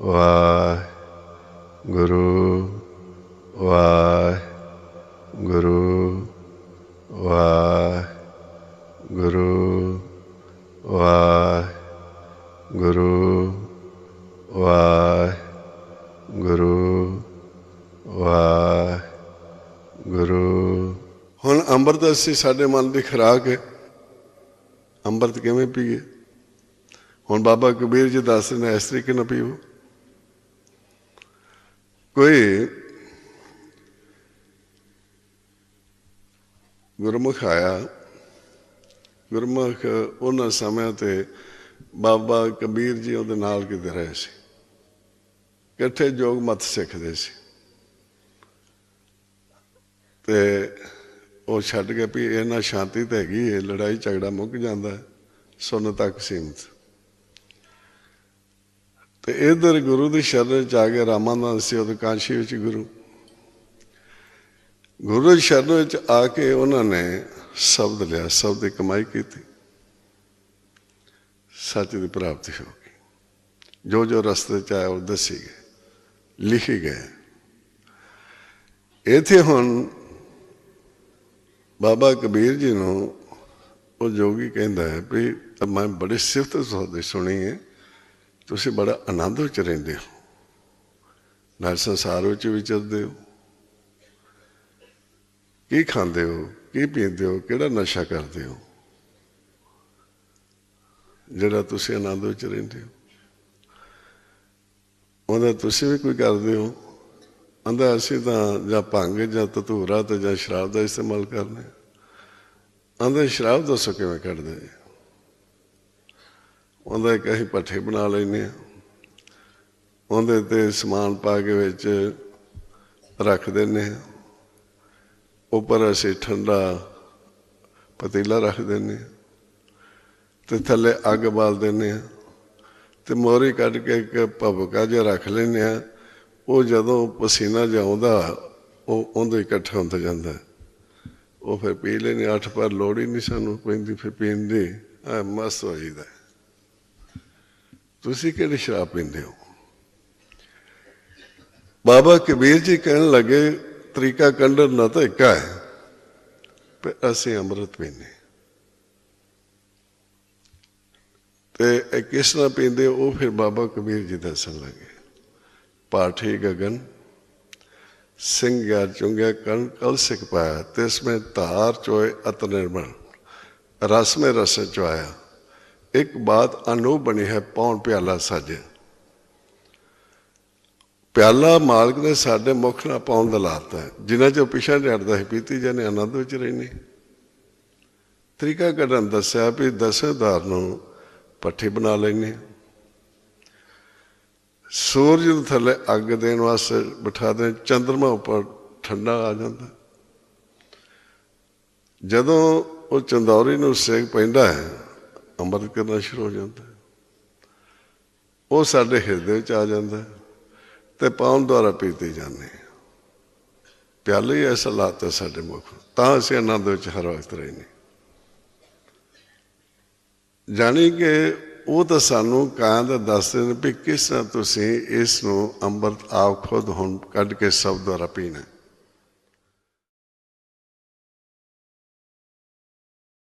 ਵਾਹਿਗੁਰੂ ਵਾਹਿਗੁਰੂ ਵਾਹਿਗੁਰੂ ਵਾਹਿਗੁਰੂ ਵਾਹਿਗੁਰੂ ਵਾਹਿਗੁਰੂ। ਹੁਣ ਅੰਮ੍ਰਿਤ ਅਸੀਂ ਸਾਡੇ ਮਨ ਦੀ ਖੁਰਾਕ ਹੈ। ਅੰਮ੍ਰਿਤ ਕਿਵੇਂ ਪੀਏ? ਹੁਣ ਬਾਬਾ ਕਬੀਰ ਜੀ ਦੱਸ ਰਹੇ ਨੇ, ਇਸ ਤਰੀਕੇ ਨਾਲ ਪੀਓ ਕੋਈ ਗੁਰਮੁਖ ਆਇਆ ਗੁਰਮੁਖ ਉਹਨਾਂ ਸਮਿਆਂ ਤੇ ਬਾਬਾ ਕਬੀਰ ਜੀ ਉਹਦੇ ਨਾਲ ਕਿਤੇ ਰਹੇ ਸੀ। ਇਕੱਠੇ ਜੋਗ ਮਤ ਸਿੱਖਦੇ ਸੀ। ਤੇ ਉਹ ਛੱਡ ਕੇ ਵੀ ਇਹਨਾਂ ਸ਼ਾਂਤੀ ਤੇ ਹੈਗੀ ਹੈ ਲੜਾਈ ਝਗੜਾ ਮੁੱਕ ਜਾਂਦਾ ਹੈ, ਸੁਣ ਤੱਕ ਸੀਮਤ। ਤੇ ਇਧਰ ਗੁਰੂ ਦੀ ਸ਼ਰਨ ਚ ਆ ਕੇ ਰਾਮਾਨੰਦ ਸੀ ਉਹਦੇ ਕਾਂਸ਼ੀ ਵਿੱਚ ਗੁਰੂ। ਗੁਰੂ ਦੀ ਸ਼ਰਨ ਵਿੱਚ ਆ ਕੇ ਉਹਨਾਂ ਨੇ ਸ਼ਬਦ ਲਿਆ, ਸ਼ਬਦ ਦੀ ਕਮਾਈ ਕੀਤੀ। ਸੱਚ ਦੀ ਪ੍ਰਾਪਤੀ ਹੋ ਗਈ। ਜੋ ਜੋ ਰਸਤੇ ਚ ਆਇਆ ਉਹ ਦੱਸੀ ਗਏ, ਲਿਖੀ ਗਏ। ਇਥੇ ਹੁਣ ਬਾਬਾ ਕਬੀਰ ਜੀ ਨੂੰ ਉਹ ਜੋਗੀ ਕਹਿੰਦਾ ਹੈ ਵੀ ਮੈਂ ਬੜੀ ਸਿਫਤ ਤੁਹਾਡੀ ਸੁਣੀ ਹੈ। ਤੁਸੀਂ ਬੜਾ ਆਨੰਦ ਵਿੱਚ ਰਹਿੰਦੇ ਹੋ। ਨਾਲ ਸੰਸਾਰ ਵਿੱਚ ਵਿਚਰਦੇ ਹੋ। ਕੀ ਖਾਂਦੇ ਹੋ, ਕੀ ਪੀਂਦੇ ਹੋ, ਕਿਹੜਾ ਨਸ਼ਾ ਕਰਦੇ ਹੋ? ਜਿਹੜਾ ਤੁਸੀਂ ਆਨੰਦ ਵਿੱਚ ਰਹਿੰਦੇ ਹੋ। ਉਹਦਾ ਤੁਸੀਂ ਵੀ ਕੋਈ ਕਰਦੇ ਹੋ। ਅੰਦਾ ਅਸੀਂ ਤਾਂ ਜਾਂ ਭੰਗ, ਜਾਂ ਧਤੂਰਾ, ਤੇ ਜਾਂ ਸ਼ਰਾਬ ਦਾ ਇਸਤੇਮਾਲ ਕਰਨੇ ਆਂਦਾ ਸ਼ਰਾਬ ਦੱਸੋ ਕਿਵੇਂ ਕੱਢਦੇ ਉਹਦਾ ਇੱਕ ਅਸੀਂ ਪੱਠੇ ਬਣਾ ਲੈਨੇ ਆ ਉਹਦੇ ਤੇ ਸਮਾਨ ਪਾ ਕੇ ਵਿੱਚ ਰੱਖ ਦਿੰਨੇ ਆ ਉੱਪਰ ਅਸੀਂ ਠੰਡਾ ਪਤੀਲਾ ਰੱਖ ਦਿੰਨੇ ਆ ਤੇ ਥੱਲੇ ਅੱਗ ਬਾਲ ਦਿੰਨੇ ਆ ਤੇ ਮੋਰੀ ਕੱਢ ਕੇ ਇੱਕ ਭਵਕਾ ਜਿਹਾ ਰੱਖ ਲੈਨੇ ਆ ਉਹ ਜਦੋਂ ਪਸੀਨਾ ਜਾਉਂਦਾ ਉਹ ਉਹਦੇ ਇਕੱਠਾ ਹੁੰਦਾ ਜਾਂਦਾ। ਉਹ ਫਿਰ ਪੀ ਲੈਨੇ ਅੱਠ ਪਰ ਲੋੜ ਹੀ ਨਹੀਂ ਸਾਨੂੰ ਪੈਂਦੀ ਫਿਰ ਪੀਣ ਦੀ ਆ ਮਸਤ ਹੋ ਜਾਂਦਾ ਤੁਸੀਂ ਕਿਹੜੀ ਸ਼ਰਾਬ ਪੀਂਦੇ ਹੋ? ਬਾਬਾ ਕਬੀਰ ਜੀ ਕਹਿਣ ਲੱਗੇ, ਤਰੀਕਾ ਕੰਡਰ ਨਾ ਤਾਂ ਇੱਕ ਹੈ ਪਰ ਅਸੀਂ ਅੰਮ੍ਰਿਤ ਪੀਂਦੇ ਤੇ ਕਿਸ ਤਰ੍ਹਾਂ ਪੀਂਦੇ ਉਹ ਫਿਰ ਬਾਬਾ ਕਬੀਰ ਜੀ ਦੱਸਣ ਲੱਗੇ। ਪਾਠੀ ਗगन ਸਿੰਘ ਯਾਰ ਚੁੰਗਿਆ ਕਣ ਕਲ ਸਿਕ ਪਾਇਆ, ਤਿਸ ਮੈਂ ਧਾਰ ਚੋਏ ਅਤ ਨਿਰਮਲ, ਰਸ ਮੇ ਰਸ ਚੁਆਇਆ। ਇੱਕ ਬਾਤ ਅਨੂ ਬਣੀ ਹੈ, ਪੌਣ ਪਿਆਲਾ ਸਾਜੇ। ਪਿਆਲਾ ਮਾਲਕ ਨੇ ਸਾਡੇ ਮੁਖ ਨਾਲ ਪਾਉਣ ਦਾ ਲਾਤਾ ਹੈ। ਜਿਨ੍ਹਾਂ ਚੋਂ ਪਿਛਾ ਡਰਦਾ ਹੈ ਪੀਤੀ ਜਾਨੇ ਆਨੰਦ ਵਿੱਚ ਰਹਿਣੀ। ਤਰੀਕਾ ਕਰਨ ਦੱਸਿਆ ਵੀ ਦਸੇਦਾਰ ਨੂੰ ਪੱਠੀ ਬਣਾ ਲੈਣੇ। ਸੂਰਜ ਨੂੰ ਥੱਲੇ ਅੱਗ ਦੇਣ ਵਾਸਤੇ ਬਿਠਾ ਦੇ ਚੰ드ਰਮਾ ਉੱਪਰ ਠੰਡਾ ਆ ਜਾਂਦਾ। ਜਦੋਂ ਉਹ ਚੰਦੌਰੀ ਨੂੰ ਸੇਕ ਪੈਂਦਾ ਹੈ ਅੰਮ੍ਰਿਤ ਕਰਨਾ ਸ਼ੁਰੂ ਹੋ ਜਾਂਦਾ ਉਹ ਸਾਡੇ ਹਿਰਦੇ ਵਿੱਚ ਆ ਜਾਂਦਾ ਤੇ ਪਾਉਣ ਦੁਆਰਾ ਪੀਤੇ ਜਾਂਦੇ ਪਿਆਲੇ ਹੀ ਐਸਾ ਲਾਤਾ ਸਾਡੇ ਮੁਖ। ਤਾਂ ਅਸੀਂ ਆਨੰਦ ਵਿੱਚ ਹਰ ਵਕਤ ਰਹਿੰਦੇ ਜਾਣੀ ਕਿ ਉਹ ਤਾਂ ਸਾਨੂੰ ਕਾਂ ਦਾ ਦੱਸਦੇ ਨੇ ਵੀ ਕਿਸ ਤਰ੍ਹਾਂ ਤੁਸੀਂ ਇਸ ਨੂੰ ਅੰਮ੍ਰਿਤ ਆਪ ਖੁਦ ਹੁਣ ਕੱਢ ਕੇ ਸਭ ਦੁਆਰਾ ਪੀਣਾ